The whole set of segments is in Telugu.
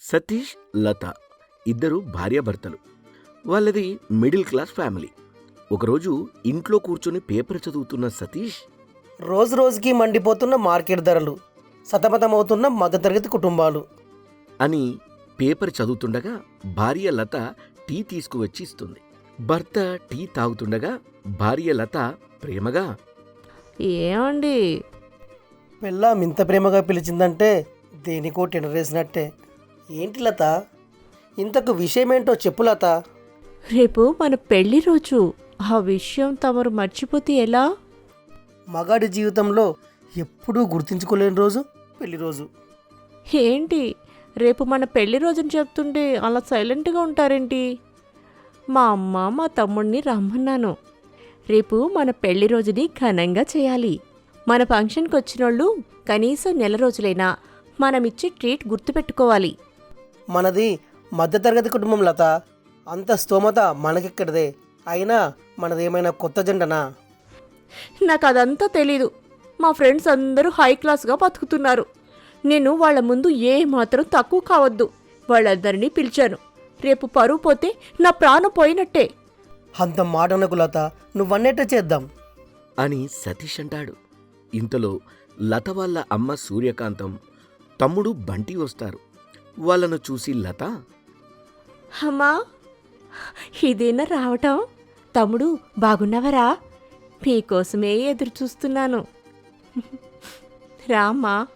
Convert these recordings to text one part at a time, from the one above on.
సతీష్ లత ఇద్దరు భార్యాభర్తలు. వాళ్ళది మిడిల్ క్లాస్ ఫ్యామిలీ. ఒకరోజు ఇంట్లో కూర్చొని పేపర్ చదువుతున్న సతీష్ రోజు రోజుకి మండిపోతున్న మార్కెట్ ధరలు సతమతమవుతున్న మధ్యతరగతి కుటుంబాలు అని పేపర్ చదువుతుండగా భార్య లత టీ తీసుకువచ్చి ఇస్తుంది. భర్త టీ తాగుతుండగా భార్య లత ప్రేమగా ఏమండి? పెళ్ళాం ఇంత ప్రేమగా పిలిచిందంటే దేనికో టెనరేసినట్టే ఏంటి లత? ఇంతకు విషయమేంటో చెప్పు లత. రేపు మన పెళ్ళి రోజు. ఆ విషయం తమరు మర్చిపోతే ఎలా? మగాడి జీవితంలో ఎప్పుడూ గుర్తించుకోలేని రోజు పెళ్ళి రోజు. ఏంటి? రేపు మన పెళ్ళి రోజుని చెప్తుంటే అలా సైలెంట్గా ఉంటారేంటి? మా అమ్మ మా తమ్ముడిని రమ్మన్నాను. రేపు మన పెళ్ళి రోజుని ఘనంగా చేయాలి. మన ఫంక్షన్కి వచ్చినోళ్ళు కనీసం నెల రోజులైనా మనమిచ్చే ట్రీట్ గుర్తుపెట్టుకోవాలి. మనది మధ్యతరగతి కుటుంబం లత. అంత స్తోమత మనకెక్కడదే. అయినా మనదేమైనా కొత్త జెండనా నాకు అదంతా తెలీదు. మా ఫ్రెండ్స్ అందరూ హై క్లాస్గా బతుకుతున్నారు. నేను వాళ్ళ ముందు ఏ మాత్రం తక్కువ కావద్దు. వాళ్ళందరినీ పిలిచాను. రేపు పరువు పోతే నా ప్రాణం పోయినట్టే. అంత మాట అనకు లత. నువ్వన్నట్టే చేద్దాం. అని సతీష్ అంటాడు. ఇంతలో లత వాళ్ళ అమ్మ సూర్యకాంతం తమ్ముడు బంటి వస్తారు. వాళ్ళను చూసి లత అమ్మా ఇదేనా రావటం? తమ్ముడు బాగున్నావరా? మీకోసమే ఎదురు చూస్తున్నాను. రామ్మా.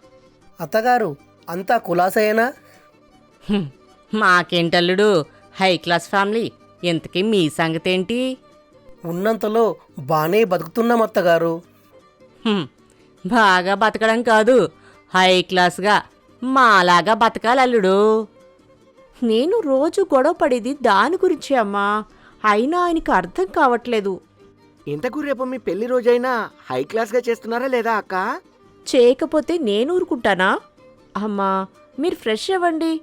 అత్తగారు అంతా కులాసయేనా. మాకేంటల్లుడు హై క్లాస్ ఫ్యామిలీ ఇంతకీ మీ సంగతేంటి? ఉన్నంతలో బానే బతుకుతున్నాం అత్తగారు. హ్మ్. బాగా బతకడం కాదు హై క్లాస్గా మాలాగా బతకాలి అల్లుడు. నేను రోజు గొడవ పడేది దాని గురించే అమ్మా. అయినా ఆయనకి అర్థం కావట్లేదు. ఇంతకు రేపు మీ పెళ్ళి రోజైనా హై క్లాస్గా చేస్తున్నారా లేదా అక్క? చేయకపోతే నేను ఊరుకుంటానా? అమ్మా మీరు ఫ్రెష్ అవ్వండి.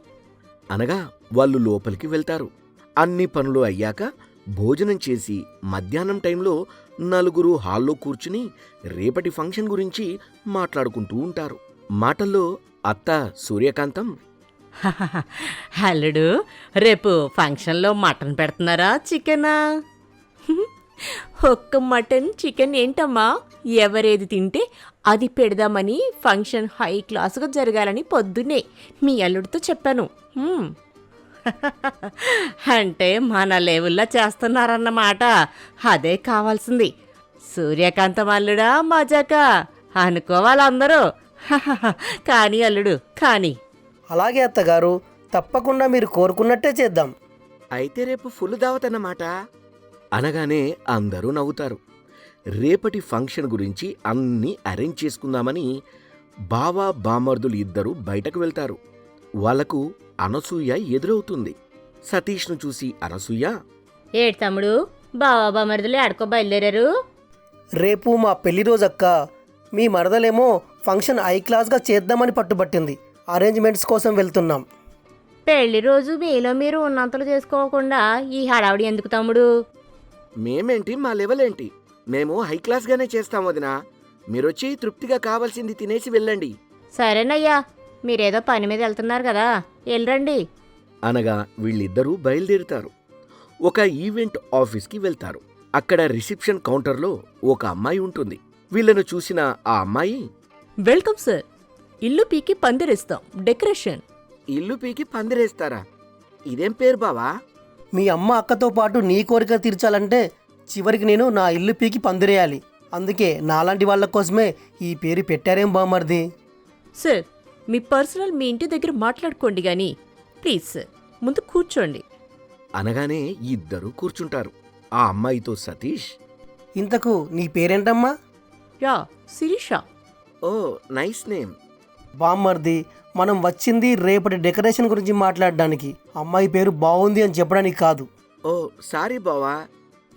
అనగా వాళ్ళు లోపలికి వెళ్తారు. అన్ని పనులు అయ్యాక భోజనం చేసి మధ్యాహ్నం టైంలో నలుగురు హాల్లో కూర్చుని రేపటి ఫంక్షన్ గురించి మాట్లాడుకుంటూ ఉంటారు. మాటల్లో అత్త సూర్యకాంతం? అల్లుడు రేపు ఫంక్షన్లో మటన్ పెడుతున్నారా చికెనా? ఒక్క మటన్ చికెన్ ఏంటమ్మా? ఎవరేది తింటే అది పెడదామని ఫంక్షన్ హై క్లాసుగా జరగాలని పొద్దున్నే మీ అల్లుడితో చెప్పాను. అంటే మన లెవెల్లో చేస్తున్నారన్నమాట. అదే కావాల్సింది. సూర్యకాంతం అల్లుడా మజాకా? అనుకోవాలందరూ. కానీ అల్లుడు కానీ. అలాగే అత్తగారు తప్పకుండా మీరు కోరుకున్నట్టే చేద్దాం. అయితే రేపు ఫుల్ దావత్ అన్నమాట అనగానే అందరూ నవ్వుతారు. రేపటి ఫంక్షన్ గురించి అన్నీ అరేంజ్ చేసుకుందామని బావా బామర్దులు ఇద్దరు బయటకు వెళ్తారు. వాళ్ళకు అనసూయ ఎదురవుతుంది. సతీష్ను చూసి అనసూయ ఏడు తమ్ముడు బావా బామరుదులు ఆడుకో బయలుదేరారు. రేపు మా పెళ్ళి రోజక్క మీ మరదలేమో ఫంక్షన్ ఐ క్లాస్గా చేద్దామని పట్టుబట్టింది. అరేంజ్మెంట్స్ కోసం వెళ్తున్నాం. పెళ్ళి రోజు మీలో మీరు ఉన్నంతలు చేసుకోకుండా ఈ హడావుడి ఎందుకు తమ్ముడు? మేమేంటి మా లెవెల్ ఏంటి మేము హై క్లాస్గానే చేస్తాం వదినా. మీరొచ్చి తృప్తిగా కావాల్సింది తినేసి వెళ్ళండి. సరేనయ్యా మీరేదో పని మీద వెళ్తున్నారు కదా వెళ్ళరండి. అనగా వీళ్ళిద్దరూ బయలుదేరుతారు. ఒక ఈవెంట్ ఆఫీస్కి వెళ్తారు. అక్కడ రిసెప్షన్ కౌంటర్లో ఒక అమ్మాయి ఉంటుంది. వీళ్ళను చూసిన ఆ అమ్మాయి వెల్కమ్ సార్ ఇల్లు పీకి పందిరేస్తాం. డెకరేషన్ ఇల్లు పీకి పందిరేస్తారా? ఇదేం పేరు బావా? మీ అమ్మ అక్కతో పాటు నీ కోరిక తీర్చాలంటే చివరికి నేను నా ఇల్లు పీకి పందిరేయాలి. అందుకే నాలాంటి వాళ్ళ కోసమే ఈ పేరు పెట్టారేం బామర్ది? సార్ మీ పర్సనల్ మీ ఇంటి దగ్గర మాట్లాడుకోండి కానీ ప్లీజ్ సార్ ముందు కూర్చోండి. అనగానే ఇద్దరు కూర్చుంటారు. ఆ అమ్మాయితో సతీష్. ఇంతకు నీ పేరేంటమ్మా? Yeah Sirisha. Oh nice name. బామ్మర్ది మనం వచ్చింది రేపటి డెకరేషన్ గురించి మాట్లాడడానికి. అమ్మాయి పేరు బాగుంది అని చెప్పడానికి కాదు. ఓ సారీ బావా.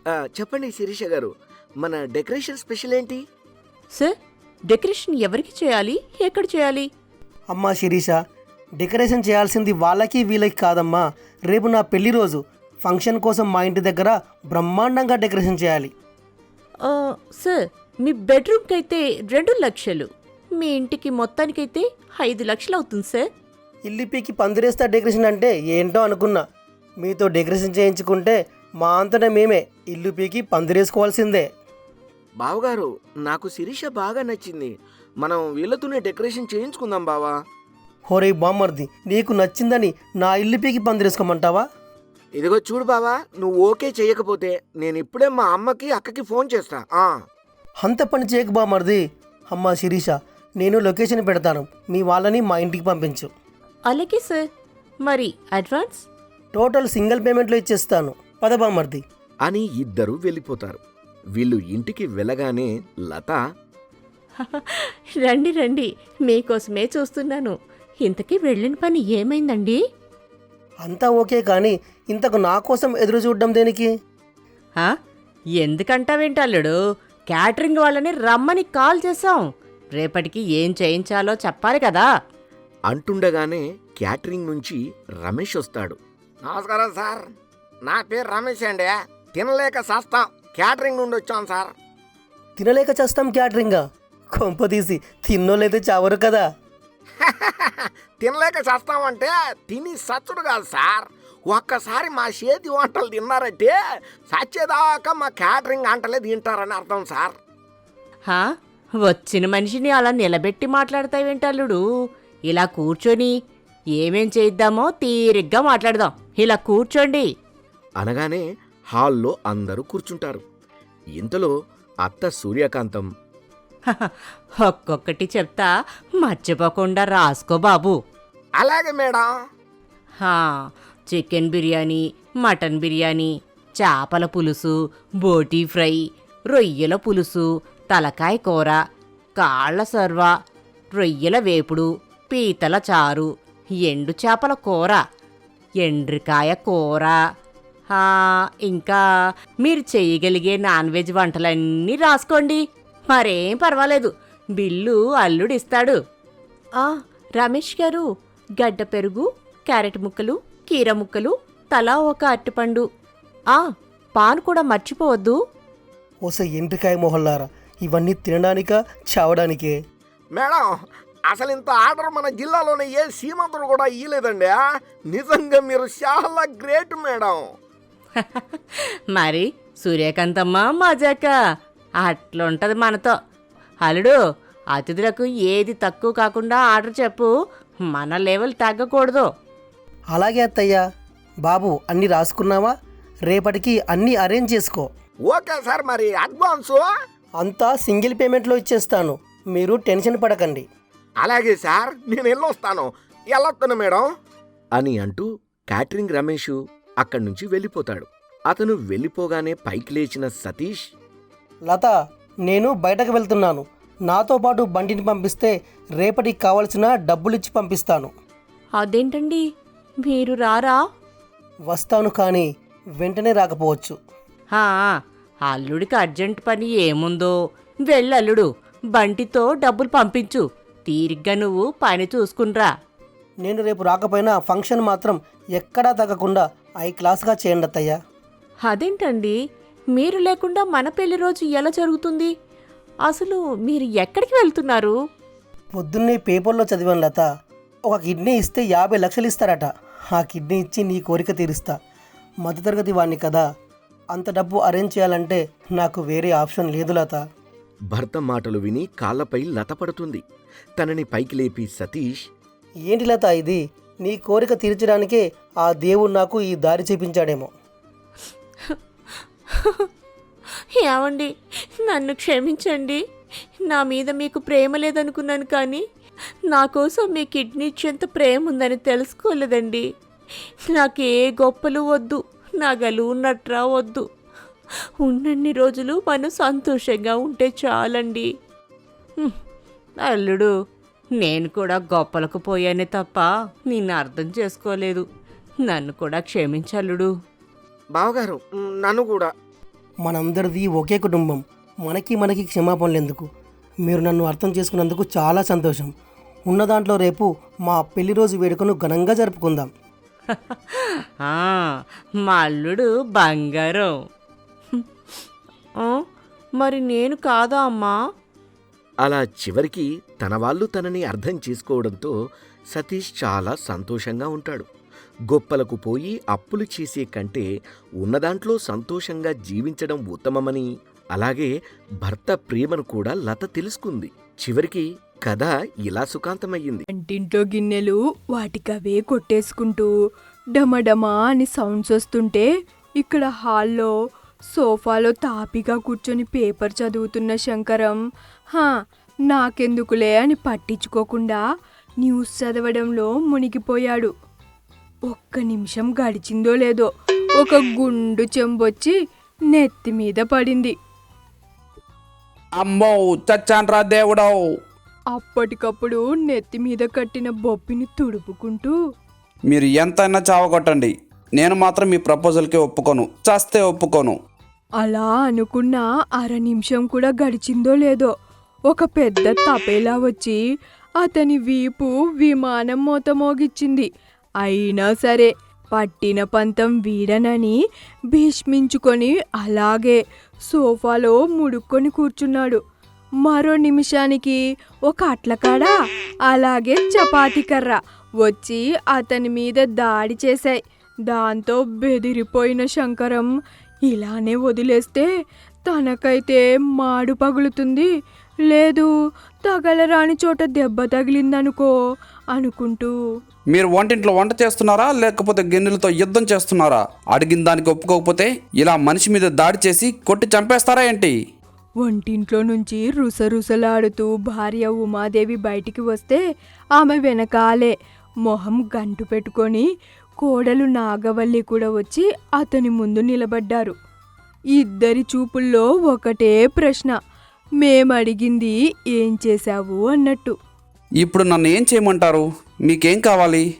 ఆ, చెప్పండి శిరీష గారు మన డెకరేషన్ స్పెషల్ ఏంటి? సార్ డెకరేషన్ ఎవరికి చేయాలి? ఎక్కడ చేయాలి? అమ్మా శిరీష డెకరేషన్ చేయాల్సింది వాళ్ళకి వీళ్ళకి కాదమ్మా. రేపు నా పెళ్ళి రోజు ఫంక్షన్ కోసం మా ఇంటి దగ్గర బ్రహ్మాండంగా డెకరేషన్ చేయాలి. ఆ, సార్ మీ బెడ్రూమ్కి అయితే రెండు లక్షలు. మీ ఇంటికి మొత్తానికైతే ఐదు లక్షలు అవుతుంది సార్. ఇల్లు పీకి పందిరేస్తా డెకరేషన్ అంటే ఏంటో అనుకున్నా. మీతో డెకరేషన్ చేయించుకుంటే మా అంతటా మేమే ఇల్లు పీకి పందిరేసుకోవాల్సిందే. బావగారు నాకు శిరీష బాగా నచ్చింది. మనం వీళ్ళతోనే డెకరేషన్ చేయించుకుందాం బావా. హోరే బామ్మర్ది నీకు నచ్చిందని నా ఇల్లు పీకి పందిరేసుకోమంటావా? ఇదిగో చూడు బావా నువ్వు ఓకే చేయకపోతే నేను ఇప్పుడే మా అమ్మకి అక్కకి ఫోన్ చేస్తా. ఆ. అంత పని చేయకు బామ్మర్ది అమ్మా శిరీష నేను లొకేషన్ పెడతాను. మీ వాళ్ళని మా ఇంటికి పంపించు. అలాగే సార్. మరి అడ్వాన్స్? టోటల్ సింగిల్ పేమెంట్లో ఇచ్చేస్తాను. పద బామ్మర్ది అని ఇద్దరు వెళ్ళిపోతారు. వీళ్ళు ఇంటికి వెళ్ళగానే లత రండి రండి. మీకోసమే చూస్తున్నాను. ఇంతకీ వెళ్ళిన పని ఏమైందండి? అంతా ఓకే కానీ ఇంతకు నా కోసం ఎదురు చూడడం దేనికి? హా? ఎందుకంటావేంటల్లుడు క్యాటరింగ్ వాళ్ళని రమ్మని కాల్ చేశాం. రేపటికి ఏం చేయించాలో చెప్పాలి కదా. అంటుండగానే క్యాటరింగ్ నుంచి రమేష్ వస్తాడు. నమస్కారం సార్. నా పేరు రమేష్ అండి. తినలేక సస్తాం క్యాటరింగ్ నుండి వచ్చాం సార్. తినలేక చేస్తాం క్యాటరింగా? కొంప తీసి తిన్నోళ్ళైతే చావరు కదా. తినలేక చేస్తామంటే తిని సచ్చుడు కాదు సార్. ఒక్కసారి మా చేతి వంటలు తిన్నారంటే సచ్చేదాకా మా క్యాటరింగ్ అంటలే తింటారని అర్థం సార్. హా? వచ్చిన మనిషిని అలా నిలబెట్టి మాట్లాడతావేంటల్లుడు ఇలా కూర్చొని ఏమేం చేద్దామో తీరిగ్గా మాట్లాడదాం. ఇలా కూర్చోండి. అనగానే హాల్లో అందరూ కూర్చుంటారు. ఇంతలో అత్త సూర్యకాంతం. ఒక్కొక్కటి చెప్తా మర్చిపోకుండా రాసుకో బాబు. అలాగే మేడం. హా చికెన్ బిర్యానీ మటన్ బిర్యానీ చేపల పులుసు బోటీ ఫ్రై రొయ్యల పులుసు తలకాయ కూర కాళ్ళ సర్వ రొయ్యల వేపుడు పీతల చారు ఎండు చేపల కూర ఎండ్రికాయ కూర. ఇంకా మీరు చేయగలిగే నాన్ వెజ్ వంటలన్నీ రాసుకోండి. మరేం పర్వాలేదు బిల్లు అల్లుడిస్తాడు. రమేష్ గారు గడ్డ పెరుగు క్యారెట్ ముక్కలు కీర ముక్కలు తలా ఒక అరటిపండు. ఆ పాన్ కూడా మర్చిపోవద్దు. ఓసే ఎండ్రికాయ మొహల్లారా ఇవన్నీ తినడానికా చావడానికే? మేడం అసలు ఇంత ఆర్డర్ మన జిల్లాలోనే ఏ సీమంతుడు కూడా ఇయ్యలేదండి నిజంగా మీరు చాలా గ్రేట్ మేడం. మరి సూర్యకాంతమ్మ మజాక అట్లుంటది మనతో. అల్లుడు అతిథులకు ఏది తక్కువ కాకుండా ఆర్డర్ చెప్పు మన లెవెల్ తగ్గకూడదు. అలాగే అత్తయ్య. బాబు అన్నీ రాసుకున్నావా? రేపటికి అన్నీ అరేంజ్ చేసుకో. ఓకే సార్ మరి అడ్వాన్సు? అంతా సింగిల్ పేమెంట్లో ఇచ్చేస్తాను. మీరు టెన్షన్ పడకండి. అలాగే సార్ నేను వెళ్ళొస్తాను. వెళ్ళొస్తాను మేడం. అని అంటూ క్యాటరింగ్ రమేష్ అక్కడి నుంచి వెళ్ళిపోతాడు. అతను వెళ్ళిపోగానే పైకి లేచిన సతీష్ లత నేను బయటకు వెళ్తున్నాను. నాతో పాటు బండిని పంపిస్తే రేపటికి కావలసిన డబ్బులు ఇచ్చి పంపిస్తాను. అదేంటండి? మీరు రారా? వస్తాను కానీ వెంటనే రాకపోవచ్చు. హా అల్లుడికి అర్జెంట్ పని ఏముందో? వెళ్ళల్లుడు బంటితో డబ్బులు పంపించు. తీరిగ్గా నువ్వు పని చూసుకునిరా నేను రేపు రాకపోయినా ఫంక్షన్ మాత్రం ఎక్కడా తగ్గకుండా ఐ క్లాస్గా చేయండి అత్తయ్య. అదేంటండి? మీరు లేకుండా మన పెళ్ళి రోజు ఎలా జరుగుతుంది? అసలు మీరు ఎక్కడికి వెళ్తున్నారు? పొద్దున్నే పేపర్లో చదివాను లత. ఒక కిడ్నీ ఇస్తే యాభై లక్షలు ఇస్తారట. ఆ కిడ్నీ ఇచ్చి నీ కోరిక తీరుస్తా. మధ్యతరగతి వాడిని కదా. అంత డబ్బు అరేంజ్ చేయాలంటే నాకు వేరే ఆప్షన్ లేదు లత. భర్త మాటలు విని కాళ్ళపై లతపడుతుంది తనని పైకి లేపి సతీష్ ఏంటి లత ఇది? నీ కోరిక తీర్చడానికే ఆ దేవుడు నాకు ఈ దారి చూపించాడేమో. ఏమండి? నన్ను క్షమించండి. నా మీద మీకు ప్రేమ లేదనుకున్నాను కానీ నా కోసం మీ కిడ్నీ ఇచ్చేంత ప్రేమ ఉందని తెలుసుకోలేదండి. నాకు ఏ గొప్పలు వద్దు నగలు నట్రా వద్దు. ఉన్నన్ని రోజులు మనం సంతోషంగా ఉంటే చాలండి. అల్లుడు నేను కూడా గొప్పలకు పోయానే తప్ప నిన్ను అర్థం చేసుకోలేదు. నన్ను కూడా క్షమించల్లుడు. బావగారు నన్ను కూడా. మనందరిది ఒకే కుటుంబం. మనకి మనకి క్షమాపణలు ఎందుకు మీరు నన్ను అర్థం చేసుకున్నందుకు చాలా సంతోషం. ఉన్న దాంట్లో రేపు మా పెళ్ళి రోజు వేడుకను ఘనంగా జరుపుకుందాం. ఆ, మా అల్లుడు బంగారం. ఆ, మరి నేను కాదా అమ్మా? అలా చివరికి తన వాళ్ళు తనని అర్థం చేసుకోవడంతో సతీష్ చాలా సంతోషంగా ఉంటాడు. గొప్పలకు పోయి అప్పులు చేసే కంటే ఉన్నదాంట్లో సంతోషంగా జీవించడం ఉత్తమమని అలాగే భర్త ప్రేమను కూడా లత తెలుసుకుంది. చివరికి కథ ఇలా సుఖాంతమయ్యింది. వంటింట్లో గిన్నెలు వాటికవే కొట్టేసుకుంటూ డమడమా అని సౌండ్స్ వస్తుంటే ఇక్కడ హాల్లో సోఫాలో తాపిగా కూర్చొని పేపర్ చదువుతున్న శంకరం హా నాకెందుకులే అని పట్టించుకోకుండా న్యూస్ చదవడంలో మునిగిపోయాడు. ఒక్క నిమిషం గడిచిందో లేదో ఒక గుండు చెంబొచ్చి నెత్తి మీద పడింది. అమ్మో చచ్చాన్రా దేవుడవు. అప్పటికప్పుడు నెత్తి మీద కట్టిన బొప్పిని తుడుపుకుంటూ మీరు ఎంతైనా చావగొట్టండి. నేను మాత్రం మీ ప్రపోజల్కి ఒప్పుకోను. చస్తే ఒప్పుకోను. అలా అనుకున్న అర నిమిషం కూడా గడిచిందో లేదో ఒక పెద్ద తపేలా వచ్చి అతని వీపు విమానం మోత మోగిచ్చింది అయినా సరే పట్టిన పంతం వీడనని భీష్మించుకొని అలాగే సోఫాలో ముడుక్కొని కూర్చున్నాడు. మరో నిమిషానికి ఒక అట్లకాడ అలాగే చపాతీ కర్ర వచ్చి అతని మీద దాడి చేశాయి. దాంతో బెదిరిపోయిన శంకరం ఇలానే వదిలేస్తే తనకైతే మాడు పగులుతుంది. లేదు తగలరాని చోట దెబ్బ తగిలిందనుకో అనుకుంటూ మీరు వంటింట్లో వంట చేస్తున్నారా? లేకపోతే గిన్నెలతో యుద్ధం చేస్తున్నారా? అడిగిన దానికి ఒప్పుకోకపోతే ఇలా మనిషి మీద దాడి చేసి కొట్టి చంపేస్తారా ఏంటి? వంటింట్లో నుంచి రుసరుసలాడుతూ భార్య ఉమాదేవి బయటికి వస్తే ఆమె వెనకాలే మొహం గంటు పెట్టుకొని కోడలు నాగవల్లి కూడా వచ్చి అతని ముందు నిలబడ్డారు. ఇద్దరి చూపుల్లో ఒకటే ప్రశ్న మేమడిగింది ఏం చేశావు? అన్నట్టు. ఇప్పుడు నన్ను ఏం చేయమంటారు? మీకేం కావాలి?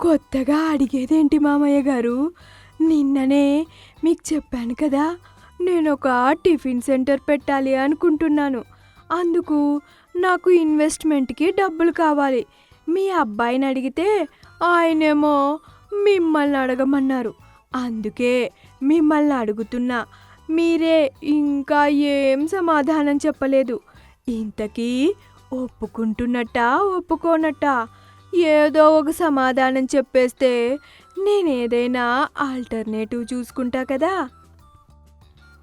కొత్తగా అడిగేదేంటి మామయ్య గారు? నిన్ననే మీకు చెప్పాను కదా నేను ఒక టిఫిన్ సెంటర్ పెట్టాలి అనుకుంటున్నాను. అందుకు నాకు ఇన్వెస్ట్మెంట్కి డబ్బులు కావాలి. మీ అబ్బాయిని అడిగితే ఆయనేమో మిమ్మల్ని అడగమన్నారు. అందుకే మిమ్మల్ని అడుగుతున్నా. మీరే ఇంకా ఏం సమాధానం చెప్పలేదు. ఇంతకీ ఒప్పుకుంటున్నట్టా ఒప్పుకోనట్టా? ఏదో ఒక సమాధానం చెప్పేస్తే నేనేదైనా ఆల్టర్నేటివ్ చూసుకుంటా కదా?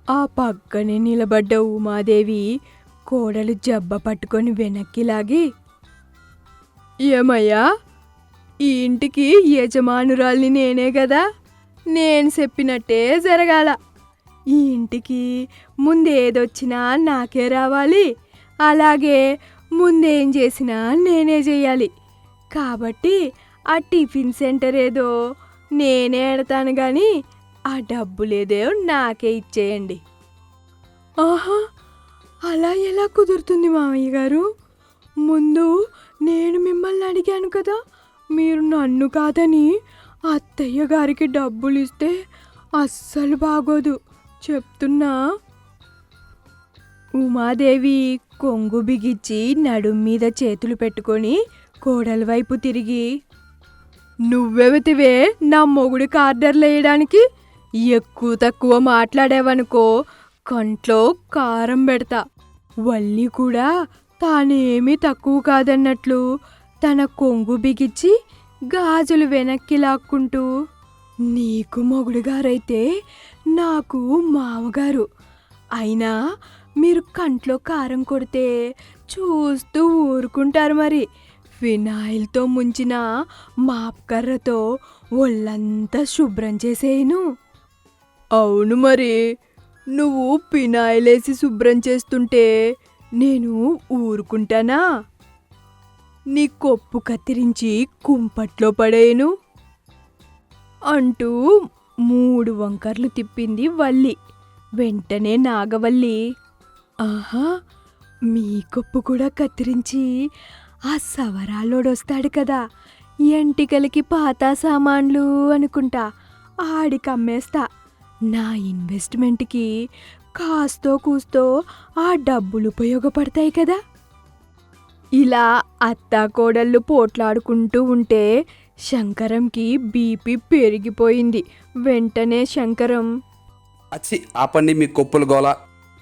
ఆ పక్కనే నిలబడ్డ ఉమాదేవి కోడలు జబ్బ పట్టుకొని వెనక్కి లాగి ఏమయ్యా ఈ ఇంటికి యజమానురాల్ని నేనే కదా? నేను చెప్పినట్టే జరగాల. ఈ ఇంటికి ముందేదొచ్చినా నాకే రావాలి. అలాగే ముందేం చేసినా నేనే చేయాలి. కాబట్టి ఆ టిఫిన్ సెంటర్ ఏదో నేనే ఎడతాను కానీ ఆ డబ్బులేదో నాకే ఇచ్చేయండి. ఆహా! అలా ఎలా కుదురుతుంది మామయ్య గారు? ముందు నేను మిమ్మల్ని అడిగాను కదా మీరు నన్ను కాదని అత్తయ్య గారికి డబ్బులు ఇస్తే అస్సలు బాగోదు చెప్తున్నా. ఉమాదేవి కొంగు బిగిచ్చి నడుం మీద చేతులు పెట్టుకొని కోడల వైపు తిరిగి నువ్వెవతివే? నా మొగుడి కార్డర్లు వేయడానికి ఎక్కువ తక్కువ మాట్లాడావనుకో కంట్లో కారం పెడతా. వల్లి కూడా తానేమీ తక్కువ కాదన్నట్లు తన కొంగు బిగిచ్చి గాజులు వెనక్కి లాక్కుంటూ నీకు మొగుడుగారైతే నాకు మామగారు. అయినా మీరు కంట్లో కారం కొడితే చూస్తూ ఊరుకుంటారు మరి. ఫినాయిల్తో ముంచిన మాప్కర్రతో ఒళ్ళంతా శుభ్రం చేసేయను అవును మరి. నువ్వు ఫినాయిల్ వేసి శుభ్రం చేస్తుంటే నేను ఊరుకుంటానా? నీ కొప్పు కత్తిరించి కుంపట్లో పడేయను అంటూ మూడు వంకర్లు తిప్పింది వల్లి. వెంటనే నాగవల్లి ఆహా మీ కొప్పు కూడా కత్తిరించి ఆ సవరాలోడొస్తాడు కదా. ఎంటికలకి పాత సామాన్లు అనుకుంటా ఆడికి అమ్మేస్తా నా ఇన్వెస్ట్మెంట్కి కాస్తో కూస్తో ఆ డబ్బులు ఉపయోగపడతాయి కదా. ఇలా అత్తా కోడళ్ళు పోట్లాడుకుంటూ ఉంటే శంకరంకి బీపీ పెరిగిపోయింది. వెంటనే శంకరం అచ్చి ఆపండి మీ కొప్పులు గోలా.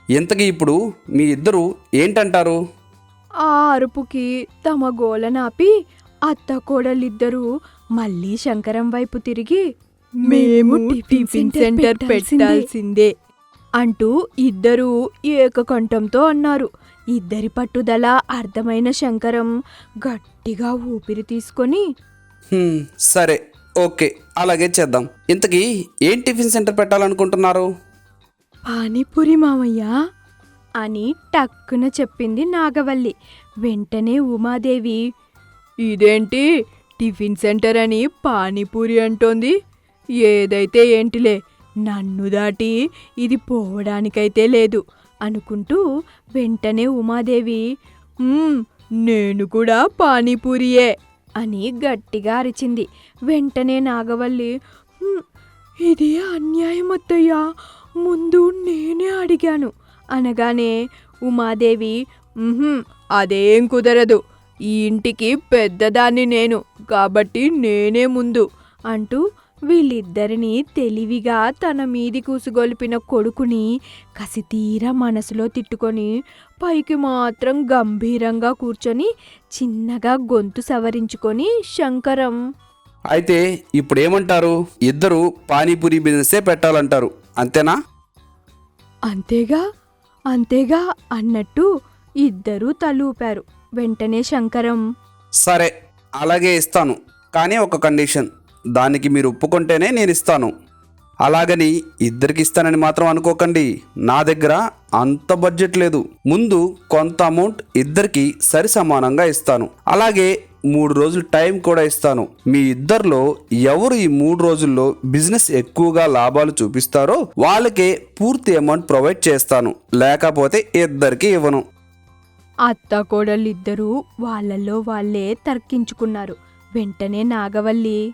ఇంతకీ ఇప్పుడు మీ ఇద్దరు ఏంటంటారు? ఆ అరుపుకి తమ గోల నాపి అత్త కోడలిద్దరూ మళ్ళీ శంకరం వైపు తిరిగి మేము టిఫిన్ సెంటర్ పెట్టాల్సిందే. అంటూ ఇద్దరూ ఏకకంఠంతో అన్నారు. ఇద్దరి పట్టుదల అర్థమైన శంకరం గట్టిగా ఊపిరి తీసుకొని హ్మ్, సరే ఓకే అలాగే చేద్దాం. ఇంతకీ ఏం టిఫిన్ సెంటర్ పెట్టాలనుకుంటున్నారు? పానీపూరి మామయ్య అని టక్కున చెప్పింది నాగవల్లి. వెంటనే ఉమాదేవి ఇదేంటి? టిఫిన్ సెంటర్ అని పానీపూరి అంటోంది. ఏదైతే ఏంటిలే నన్ను దాటి ఇది పోవడానికైతే లేదు అనుకుంటూ వెంటనే ఉమాదేవి "మ్మ్, నేను కూడా పానీపూరియే అని గట్టిగా అరిచింది. వెంటనే నాగవల్లి "మ్మ్, ఇది అన్యాయం అత్తయ్యా ముందు నేనే అడిగాను. అనగానే ఉమాదేవి అదేం కుదరదు. ఈ ఇంటికి పెద్దదాన్ని నేను కాబట్టి నేనే ముందు అంటూ వీళ్ళిద్దరిని తెలివిగా తన మీది కూసుగొలిపిన కొడుకుని కసితీర మనసులో తిట్టుకొని పైకి మాత్రం గంభీరంగా కూర్చొని చిన్నగా గొంతు సవరించుకొని శంకరం. అయితే ఇప్పుడేమంటారు? ఇద్దరు పానీపూరి బిజినెసే పెట్టాలంటారు. అంతేనా? అంతేగా అంతేగా అన్నట్టు ఇద్దరూ తలూపారు. వెంటనే శంకరం సరే అలాగే ఇస్తాను. కానీ ఒక కండిషన్. దానికి మీరు ఒప్పుకుంటేనే నేను ఇస్తాను. అలాగని ఇద్దరికి ఇస్తానని మాత్రం అనుకోకండి. నా దగ్గర అంత బడ్జెట్ లేదు. ముందు కొంత అమౌంట్ ఇద్దరికి సరి సమానంగా ఇస్తాను. అలాగే మూడు రోజులు టైం కూడా ఇస్తాను. మీ ఇద్దరిలో ఎవరు ఈ మూడు రోజుల్లో బిజినెస్ ఎక్కువగా లాభాలు చూపిస్తారో వాళ్ళకే పూర్తి అమౌంట్ ప్రొవైడ్ చేస్తాను. లేకపోతే ఇద్దరికి ఇవ్వను. అత్త కోడలిద్దరూ వాళ్ళల్లో వాళ్ళే తర్కించుకున్నారు. వెంటనే నాగవల్లి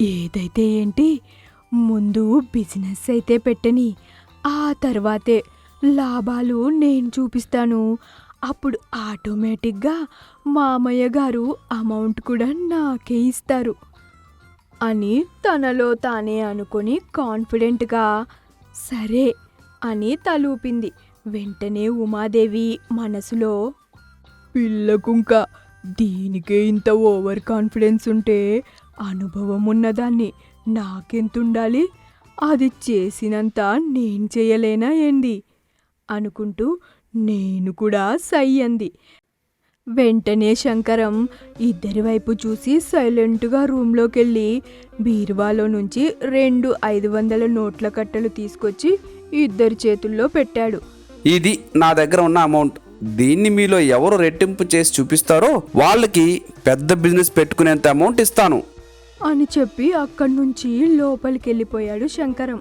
ఏదైతే ఏంటి? ముందు బిజినెస్ అయితే పెట్టని ఆ తర్వాతే లాభాలు నేను చూపిస్తాను. అప్పుడు ఆటోమేటిక్గా మామయ్య గారు అమౌంట్ కూడా నాకే ఇస్తారు అని తనలో తానే అనుకొని కాన్ఫిడెంట్గా సరే అని తలూపింది. వెంటనే ఉమాదేవి మనసులో పిల్లకుంక దీనికే ఇంత ఓవర్ కాన్ఫిడెన్స్ ఉంటే అనుభవం ఉన్నదాన్ని నాకెంతుండాలి? అది చేసినంత నేను చేయలేనా ఏంది? అనుకుంటూ నేను కూడా సై అంది. వెంటనే శంకరం ఇద్దరి వైపు చూసి సైలెంట్గా రూమ్లోకి వెళ్ళి బీరువాలో నుంచి రెండు ఐదు వందల నోట్ల కట్టలు తీసుకొచ్చి ఇద్దరి చేతుల్లో పెట్టాడు. ఇది నా దగ్గర ఉన్న అమౌంట్. దీన్ని మీలో ఎవరు రెట్టింపు చేసి చూపిస్తారో వాళ్ళకి పెద్ద బిజినెస్ పెట్టుకునేంత అమౌంట్ ఇస్తాను. అని చెప్పి అక్కడి నుంచి లోపలికి వెళ్ళిపోయాడు శంకరం.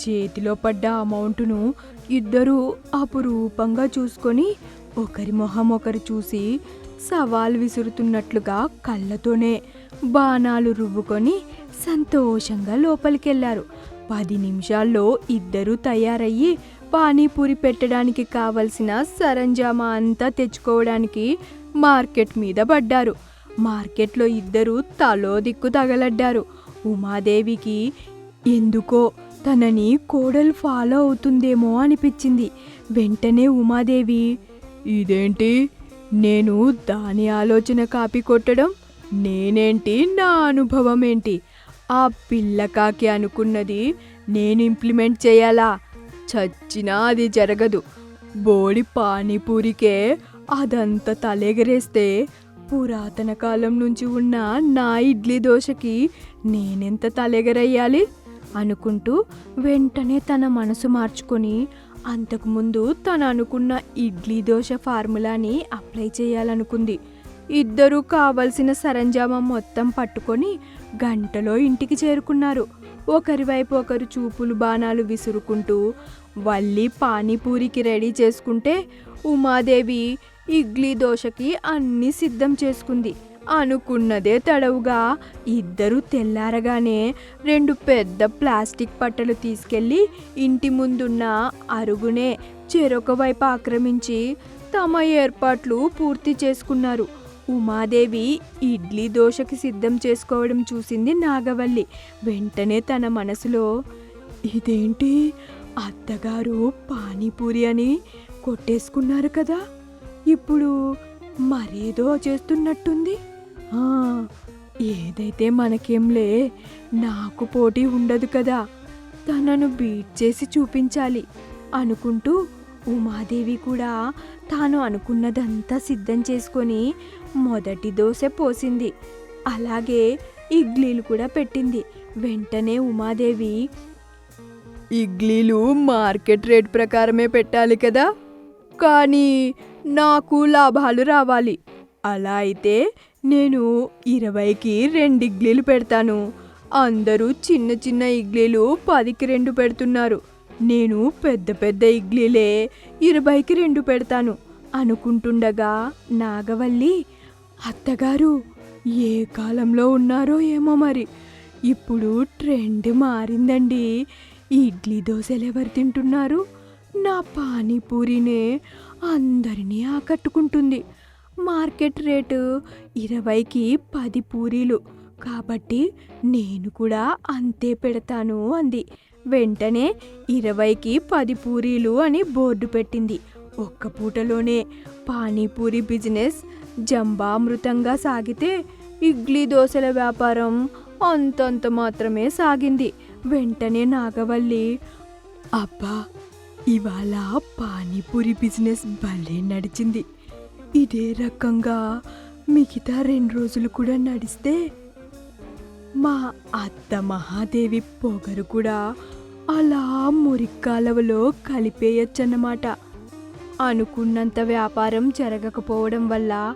చేతిలో పడ్డ అమౌంట్ను ఇద్దరూ అపురూపంగా చూసుకొని ఒకరి మొహం ఒకరు చూసి సవాల్ విసురుతున్నట్లుగా కళ్ళతోనే బాణాలు రువ్వుకొని సంతోషంగా లోపలికెళ్ళారు. పది నిమిషాల్లో ఇద్దరూ తయారయ్యి పానీపూరి పెట్టడానికి కావలసిన సరంజామా అంతా తెచ్చుకోవడానికి మార్కెట్ మీద పడ్డారు. మార్కెట్లో ఇద్దరు తలో దిక్కు తగలడ్డారు. ఉమాదేవికి ఎందుకో తనని కోడలు ఫాలో అవుతుందేమో అనిపించింది. వెంటనే ఉమాదేవి ఇదేంటి? నేను దాని ఆలోచన కాపీ కొట్టడం? నేనేంటి నా అనుభవం ఏంటి? ఆ పిల్లకాకి అనుకున్నది నేను ఇంప్లిమెంట్ చేయాలా? చచ్చినా అది జరగదు. బోడి పానీపూరికే అదంతా తలెగరేస్తే పురాతన కాలం నుంచి ఉన్న నా ఇడ్లీ దోశకి నేనెంత తలెగరయ్యాలి? అనుకుంటూ వెంటనే తన మనసు మార్చుకొని అంతకుముందు తను అనుకున్న ఇడ్లీ దోశ ఫార్ములాని అప్లై చేయాలనుకుంది. ఇద్దరూ కావలసిన సరంజామా మొత్తం పట్టుకొని గంటలో ఇంటికి చేరుకున్నారు. ఒకరి వైపు ఒకరు చూపులు బాణాలు విసురుకుంటూ వల్లి పానీపూరికి రెడీ చేసుకుంటే ఉమాదేవి ఇడ్లీ దోశకి అన్నీ సిద్ధం చేసుకుంది. అనుకున్నదే తడవుగా. ఇద్దరు తెల్లారగానే రెండు పెద్ద ప్లాస్టిక్ పట్టలు తీసుకెళ్ళి ఇంటి ముందున్న అరుగునే చెరొక వైపు ఆక్రమించి తమ ఏర్పాట్లు పూర్తి చేసుకున్నారు. ఉమాదేవి ఇడ్లీ దోశకి సిద్ధం చేసుకోవడం చూసింది నాగవల్లి. వెంటనే తన మనసులో ఇదేంటి? అత్తగారు పానీపూరి అని కొట్టేసుకున్నారు కదా? ఇప్పుడు మరేదో చేస్తున్నట్టుంది? ఏదైతే మనకేంలే నాకు పోటీ ఉండదు కదా. తనను బీట్ చేసి చూపించాలి అనుకుంటూ ఉమాదేవి కూడా తాను అనుకున్నదంతా సిద్ధం చేసుకొని మొదటి దోశ పోసింది. అలాగే ఇడ్లీలు కూడా పెట్టింది. వెంటనే ఉమాదేవి ఇడ్లీలు మార్కెట్ రేట్ ప్రకారమే పెట్టాలి కదా. కానీ నాకు లాభాలు రావాలి. అలా అయితే నేను ఇరవైకి రెండు ఇడ్లీలు పెడతాను. అందరూ చిన్న చిన్న ఇడ్లీలు పదికి రెండు పెడుతున్నారు. నేను పెద్ద పెద్ద ఇడ్లీలే ఇరవైకి రెండు పెడతాను. అనుకుంటుండగా నాగవల్లి అత్తగారు ఏ కాలంలో ఉన్నారో ఏమో మరి. ఇప్పుడు ట్రెండ్ మారిందండి. ఇడ్లీ దోశలు ఎవరు తింటున్నారు? నా పానీపూరినే అందరినీ ఆకట్టుకుంటుంది. మార్కెట్ రేటు ఇరవైకి పది పూరీలు. కాబట్టి నేను కూడా అంతే పెడతాను అంది. వెంటనే ఇరవైకి పది పూరీలు అని బోర్డు పెట్టింది. ఒక్క పూటలోనే పానీపూరి బిజినెస్ జంబామృతంగా సాగితే ఇడ్లీ దోశల వ్యాపారం అంతంత మాత్రమే సాగింది. వెంటనే నాగవల్లి అబ్బా ఇవాళ పానీపూరి బిజినెస్ భలే నడిచింది. ఇదే రకంగా మిగతా రెండు రోజులు కూడా నడిస్తే మా అత్త మహాదేవి పొగరు కూడా అలా మురిక్కాలవలో కలిపేయచ్చన్నమాట. అనుకున్నంత వ్యాపారం జరగకపోవడం వల్ల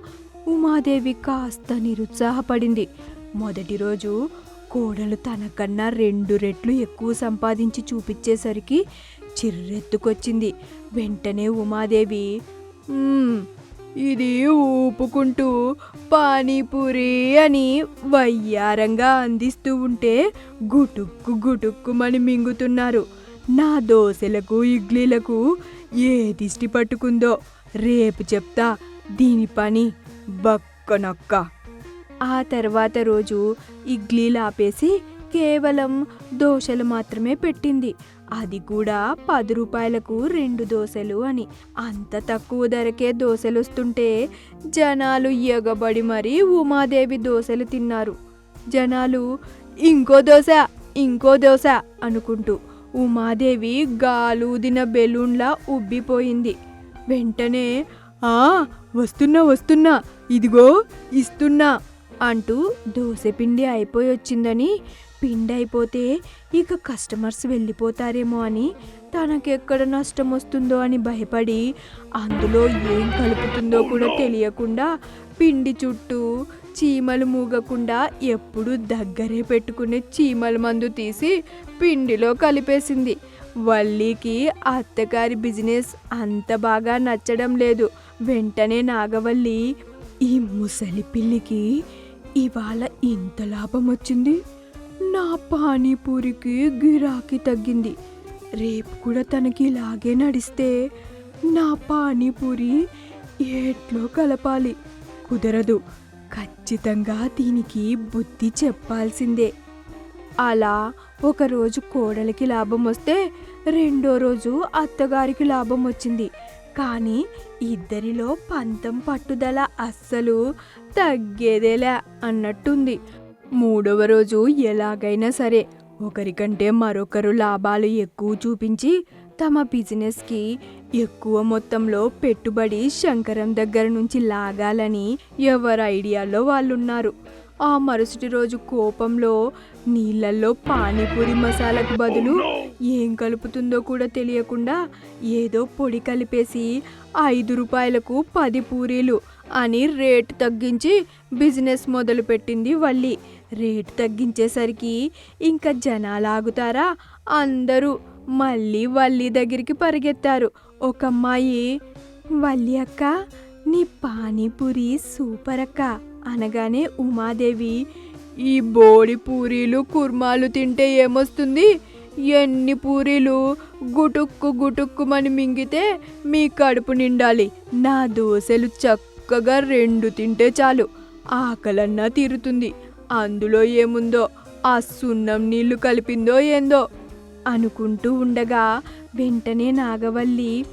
ఉమాదేవి కాస్త నిరుత్సాహపడింది. మొదటి రోజు కోడలు తనకన్నా రెండు రెట్లు ఎక్కువ సంపాదించి చూపించేసరికి చిర్రెత్తుకొచ్చింది. వెంటనే ఉమాదేవి ఇది ఊపుకుంటూ పానీపూరి అని వయ్యారంగా అందిస్తూ ఉంటే గుటుక్కు గుటుక్కుమని మింగుతున్నారు. నా దోశలకు ఇడ్లీలకు ఏ దిష్టి పట్టుకుందో రేపు చెప్తా. దీని పని బక్కనొక్క. ఆ తర్వాత రోజు ఇడ్లీలు ఆపేసి కేవలం దోశలు మాత్రమే పెట్టింది. అది కూడా పది రూపాయలకు రెండు దోశలు అని. అంత తక్కువ ధరకే దోశలు వస్తుంటే జనాలు ఎగబడి మరీ ఉమాదేవి దోశలు తిన్నారు. జనాలు ఇంకో దోశ ఇంకో దోశ అనుకుంటూ ఉమాదేవి గాలూదిన బెలూన్లా ఉబ్బిపోయింది. వెంటనే ఆ వస్తున్నా వస్తున్నా ఇదిగో ఇస్తున్నా అంటూ దోశపిండి అయిపోయి వచ్చిందని పిండి అయిపోతే ఇక కస్టమర్స్ వెళ్ళిపోతారేమో అని తనకెక్కడ నష్టం వస్తుందో అని భయపడి అందులో ఏం కలుపుతుందో కూడా తెలియకుండా పిండి చుట్టూ చీమలు మూగకుండా ఎప్పుడు దగ్గరే పెట్టుకునే చీమల మందు తీసి పిండిలో కలిపేసింది. వల్లికి అత్తగారి బిజినెస్ అంత బాగా నచ్చడం లేదు. వెంటనే నాగవల్లి ఈ ముసలి పిల్లికి ఇవాళ ఇంత లాభం వచ్చింది? నా పానీపూరికి గిరాకీ తగ్గింది. రేపు కూడా తనకి ఇలాగే నడిస్తే నా పానీపూరి ఏట్లో కలపాలి. కుదరదు. ఖచ్చితంగా దీనికి బుద్ధి చెప్పాల్సిందే. అలా ఒకరోజు కోడలికి లాభం వస్తే రెండో రోజు అత్తగారికి లాభం వచ్చింది. కానీ ఇద్దరిలో పంతం పట్టుదల అస్సలు తగ్గేదేలే అన్నట్టుంది. మూడవ రోజు ఎలాగైనా సరే ఒకరికంటే మరొకరు లాభాలు ఎక్కువ చూపించి తమ బిజినెస్కి ఎక్కువ మొత్తంలో పెట్టుబడి శంకరం దగ్గర నుంచి లాగాలని ఎవరి ఐడియాలో వాళ్ళున్నారు. ఆ మరుసటి రోజు కోపంలో నీళ్ళల్లో పానీపూరి మసాలాకు బదులు ఏం కలుపుతుందో కూడా తెలియకుండా ఏదో పొడి కలిపేసి ఐదు రూపాయలకు పది పూరీలు అని రేటు తగ్గించి బిజినెస్ మొదలుపెట్టింది వల్లి. రేటు తగ్గించేసరికి ఇంకా జనాలు ఆగుతారా? అందరూ మళ్ళీ వల్లి దగ్గరికి పరిగెత్తారు. ఒక అమ్మాయి వల్లి అక్క నీ పానీపూరి సూపర్ అక్క అనగానే ఉమాదేవి ఈ బోడి పూరీలు కుర్మాలు తింటే ఏమొస్తుంది? ఎన్ని పూరీలు? గుటుక్కు గుటుక్కుమని మింగితే మీ కడుపు నిండాలి. నా దోశలు చక్కగా రెండు తింటే చాలు. ఆకలన్నా తీరుతుంది. అందులో ఏముందో? ఆ సున్నం నీళ్ళు కలిపిందో ఏందో? అనుకుంటూ ఉండగా వెంటనే నాగవల్లి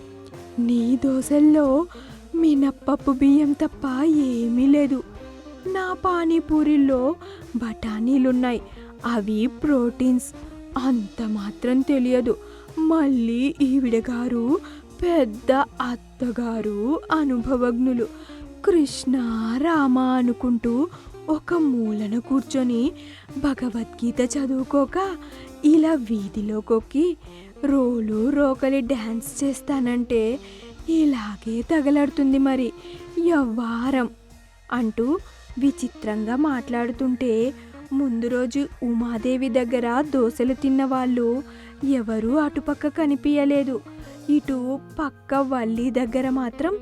నీ దోశల్లో మినప్పప్పు బియ్యం తప్ప ఏమీ లేదు. నా పానీపూరిలో బఠానీలున్నాయి. అవి ప్రోటీన్స్. అంత మాత్రం తెలియదు. మళ్ళీ ఈవిడ గారు పెద్ద అత్తగారు అనుభవజ్ఞులు. కృష్ణ రామ అనుకుంటూ ఒక మూలన కూర్చొని భగవద్గీత చదువుకోక ఇలా వీధిలోకొక్కి రోలు రోకలి డ్యాన్స్ చేస్తానంటే ఇలాగే తగలాడుతుంది మరి. యవ్వారం అంటూ విచిత్రంగా మాట్లాడుతుంటే ముందు రోజు ఉమాదేవి దగ్గర దోశలు తిన్న వాళ్ళు ఎవరూ అటుపక్క కనిపించలేదు ఇటు పక్క వల్లి దగ్గర మాత్రం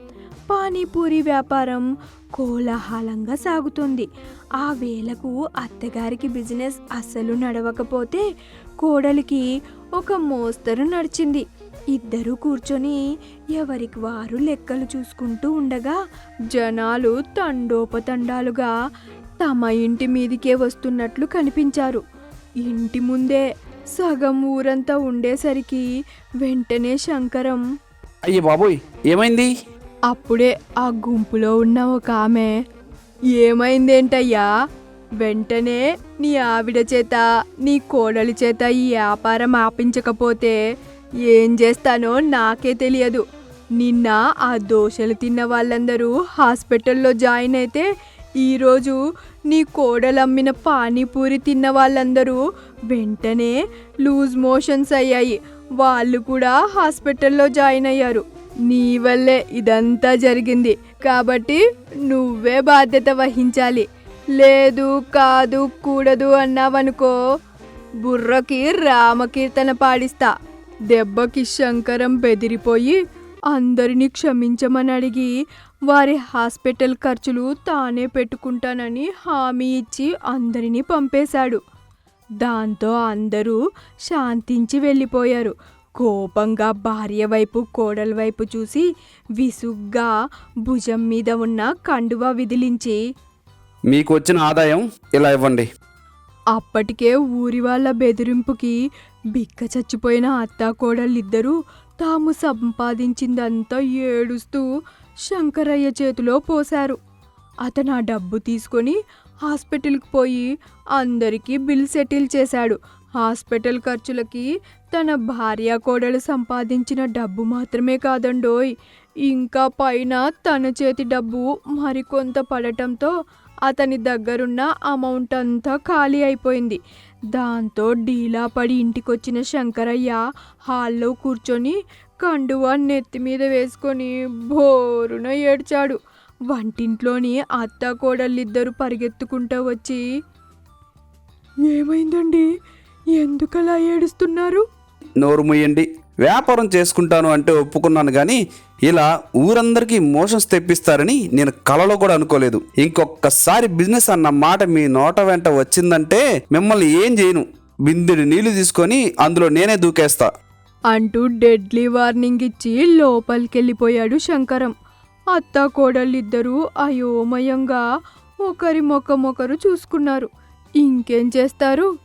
పానీపూరి వ్యాపారం కోలాహలంగా సాగుతుంది. ఆ వేళకు అత్తగారికి బిజినెస్ అస్సలు నడవకపోతే కోడలికి ఒక మోస్తరు నడిచింది. ఇద్దరు కూర్చొని ఎవరికి వారు లెక్కలు చూసుకుంటూ ఉండగా జనాలు తండోపతండాలుగా తమ ఇంటి మీదికే వస్తున్నట్లు కనిపించారు. ఇంటి ముందే సగం ఊరంతా ఉండేసరికి వెంటనే శంకరం అయ్యే బాబోయ్ ఏమైంది? అప్పుడే ఆ గుంపులో ఉన్న ఒక ఆమె ఏమైందేంటయ్యా? వెంటనే నీ ఆవిడ చేత నీ కోడలి చేత ఈ వ్యాపారం ఆపించకపోతే ఏం చేస్తానో నాకే తెలియదు. నిన్న ఆ దోశలు తిన్న వాళ్ళందరూ హాస్పిటల్లో జాయిన్ అయితే ఈరోజు నీ కోడలమ్మిన పానీపూరి తిన్న వాళ్ళందరూ వెంటనే లూజ్ మోషన్స్ అయ్యాయి. వాళ్ళు కూడా హాస్పిటల్లో జాయిన్ అయ్యారు. నీ వల్లే ఇదంతా జరిగింది. కాబట్టి నువ్వే బాధ్యత వహించాలి. లేదు కాదు కూడదు అన్నావనుకో బుర్రకి రామకీర్తన పాడిస్తా. దెబ్బకి శంకరం బెదిరిపోయి అందరినీ క్షమించమని అడిగి వారి హాస్పిటల్ ఖర్చులు తానే పెట్టుకుంటానని హామీ ఇచ్చి అందరినీ పంపేశాడు. దాంతో అందరూ శాంతించి వెళ్ళిపోయారు. కోపంగా భార్య వైపు కోడల వైపు చూసి విసుగ్గా భుజం మీద ఉన్న కండువా విదిలించి. మీకు వచ్చిన ఆదాయం ఇలా ఇవ్వండి. అప్పటికే ఊరి వాళ్ళ బెదిరింపుకి బిక్క చచ్చిపోయిన అత్తా కోడళ్ళిద్దరూ తాము సంపాదించిందంతా ఏడుస్తూ శంకరయ్య చేతిలో పోశారు. అతను ఆ డబ్బు తీసుకొని హాస్పిటల్కి పోయి అందరికీ బిల్ సెటిల్ చేశాడు. హాస్పిటల్ ఖర్చులకి తన భార్య కోడలు సంపాదించిన డబ్బు మాత్రమే కాదండోయ్. ఇంకా పైన తన చేతి డబ్బు మరికొంత పడటంతో అతని దగ్గరున్న అమౌంట్ అంతా ఖాళీ అయిపోయింది. దాంతో డీలా పడి ఇంటికొచ్చిన శంకరయ్య హాల్లో కూర్చొని కండువా నెత్తి మీద వేసుకొని బోరున ఏడ్చాడు. వంటింట్లోని అత్త కోడళ్ళిద్దరూ పరిగెత్తుకుంటూ వచ్చి ఏమైందండి? ఎందుకలా ఏడుస్తున్నారు? నోరు ముయ్యండి వ్యాపారం చేసుకుంటాను అంటే ఒప్పుకున్నాను కానీ ఇలా ఊరందరికీ మోషన్స్ తెప్పిస్తారని నేను కలలో కూడా అనుకోలేదు. ఇంకొకసారి బిజినెస్ అన్న మాట మీ నోట వెంట వచ్చిందంటే మిమ్మల్ని ఏం చేయను. బిందెడు నీళ్ళు తీసుకొని అందులో నేనే దూకేస్తా. అంటూ డెడ్లీ వార్నింగ్ ఇచ్చి లోపలికెళ్ళిపోయాడు శంకరం. అత్త కోడళ్ళిద్దరూ అయోమయంగా ఒకరి మొక్కమొకరు చూసుకున్నారు. ఇంకేం చేస్తారు?